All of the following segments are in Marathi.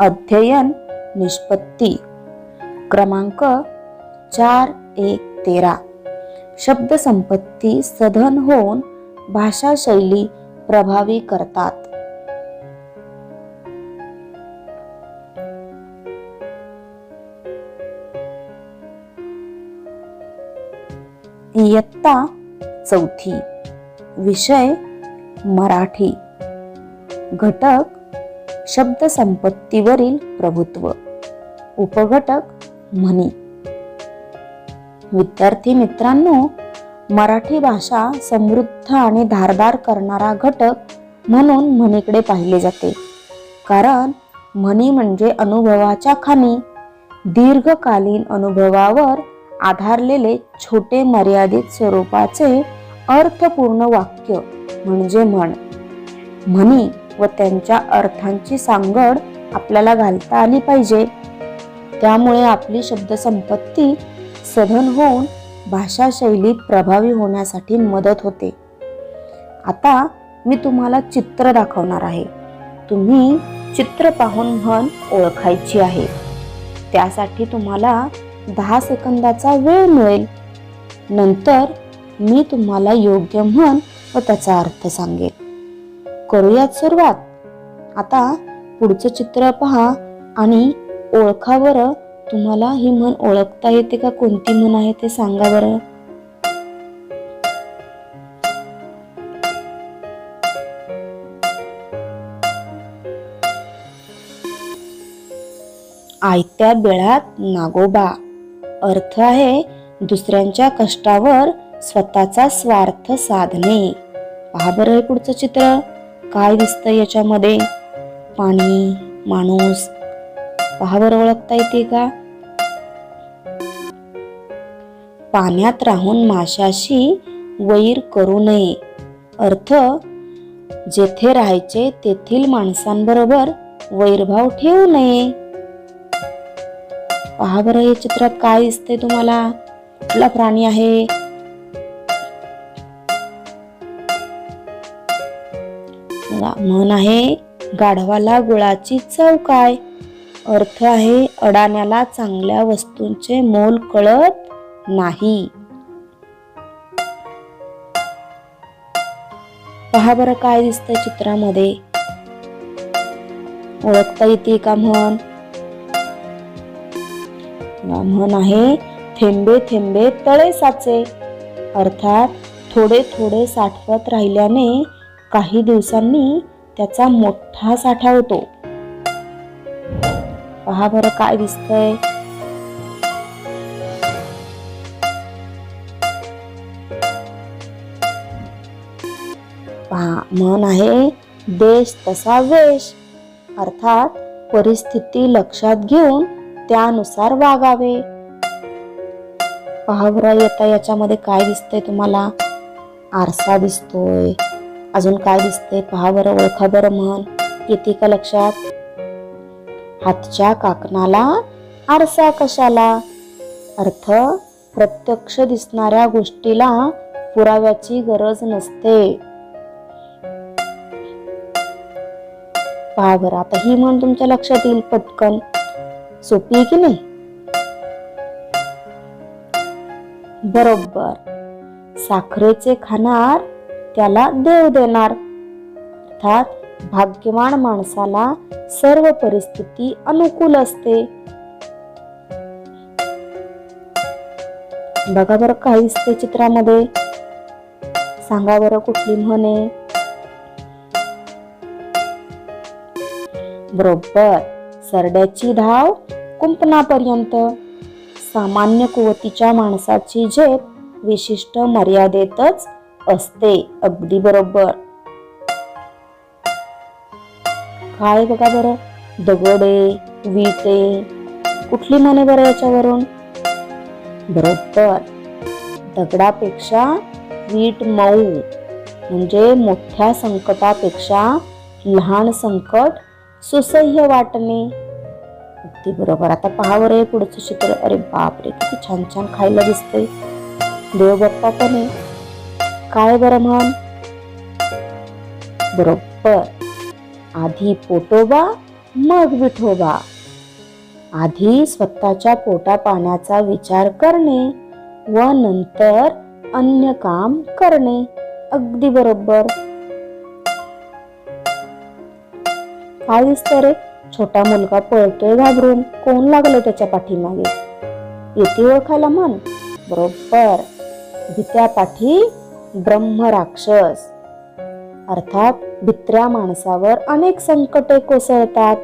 अध्ययन निष्पत्ती. क्रमांक चार एक तेरा. शब्दसंपत्ती सधन होऊन भाषा शैली प्रभावी करतात. इयत्ता चौथी. विषय मराठी. घटक शब्दसंपत्तीवरील प्रभुत्व. उपघटक म्हणी. विद्यार्थी मित्रांनो मराठी भाषा समृद्ध आणि धारदार करणारा घटक म्हणून म्हणीकडे पाहिले जाते. कारण म्हणी म्हणजे अनुभवाच्या खाणी दीर्घकालीन अनुभवावर आधारलेले छोटे मर्यादित स्वरूपाचे अर्थपूर्ण वाक्य म्हणजे म्हण. म्हणी व त्यांच्या अर्थांची सांगड आपल्याला घालता आली पाहिजे. त्यामुळे आपली शब्दसंपत्ती सधन होऊन भाषा शैलीत प्रभावी होण्यासाठी मदत होते. आता मी तुम्हाला चित्र दाखवणार आहे. तुम्ही चित्र पाहून म्हण ओळखायची आहे. त्यासाठी तुम्हाला दहा सेकंदाचा वेळ मिळेल. नंतर मी तुम्हाला योग्य म्हण व त्याचा अर्थ सांगेल करूयात सुरुवात. आता पुढचं चित्र पहा आणि ओळखा बरं. तुम्हाला ही म्हण ओळखता येते का? कोणती म्हण आहे ते सांगा बरं. आयत्या बेळात नागोबा. अर्थ आहे दुसऱ्यांच्या कष्टावर स्वतःचा स्वार्थ साधणे. पहा बरं हे पुढचं चित्र. काय दिसतंय याच्यामध्ये? पाणी माणूस. पहा बरं ओळखता येते का? पाण्यात राहून माशाशी वैर करू नये. अर्थ जेथे राहायचे तेथील माणसांबरोबर वैरभाव ठेवू नये. पहा बरं या चित्रात काय दिसतंय तुम्हाला? कुठला प्राणी आहे? बघा, म्हण आहे गाढवाला गुळाची चव काय? अर्थ आहे अडाण्याला चांगल्या वस्तूंचे मोल कळत नाही. पहा बरं काय दिसतं चित्रामध्ये. ओळखता येते का म्हण? म्हण आहे थेंबे थेंबे तळे साचे. अर्थात थोडे थोडे साठवत राहिल्याने काही दिवसांनी त्याचा मोठा साठा होतो. पहा बरं काय दिसतंय. पहा म्हण आहे देश तसा वेश. अर्थात परिस्थिती लक्षात घेऊन त्यानुसार वागावे. पहा बरं येता याच्यामध्ये काय दिसतंय तुम्हाला? आरसा दिसतोय. अजून काय दिसतंय? पहा बरं ओळखा बरं म्हण येते का लक्षात? हातच्या काकणाला आरसा कशाला? अर्थ प्रत्यक्ष दिसणाऱ्या गोष्टीला पुराव्याची गरज नसते. पहा बरं आता ही म्हण तुमच्या लक्षात येईल पटकन. सोपी आहे की नाही? बरोबर. साखरेचे खाणार त्याला देव देणार. अर्थात भाग्यवान माणसाला सर्व परिस्थिती अनुकूल असते. बघा बरं काय दिसते चित्रामध्ये. सांगा बरं कुठली म्हणे. बरोबर सरड्याची धाव कुंपणापर्यंत. सामान्य कुवतीच्या माणसाची झेप विशिष्ट मर्यादेतच असते अगदी बरोबर. काय बघा बरं? दगडे विटे कुठली म्हणे बरं याच्यावरून? बरोबर. दगडापेक्षा वीट मऊ म्हणजे मोठ्या संकटापेक्षा लहान संकट सुसह्य वाटणे. अगदी बरोबर. आता पहावर बरं पुढचं चित्र. अरे बापरे किती छान छान खायला दिसते देव बाप्पा पण आहे काय बरं म्हण? बरोबर. आधी पोटोबा मग विठोबा. आधी स्वतःच्या पोटा पाण्याचा विचार करणे व नंतर अन्य काम करणे. अगदी बरोबर. काय दिसतं रे छोटा मुलगा पळतोय घाबरून. कोण लागलं त्याच्या पाठीमागे? येते ओळखायला मन बरोबर. भीत्या पाठी ब्रह्म राक्षस अर्थात भित्र्या माणसावर अनेक संकटे कोसळतात.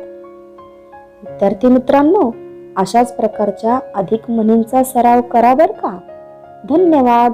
विद्यार्थी मित्रांनो अशाच प्रकारच्या अधिक म्हणींचा सराव करा बर का? धन्यवाद.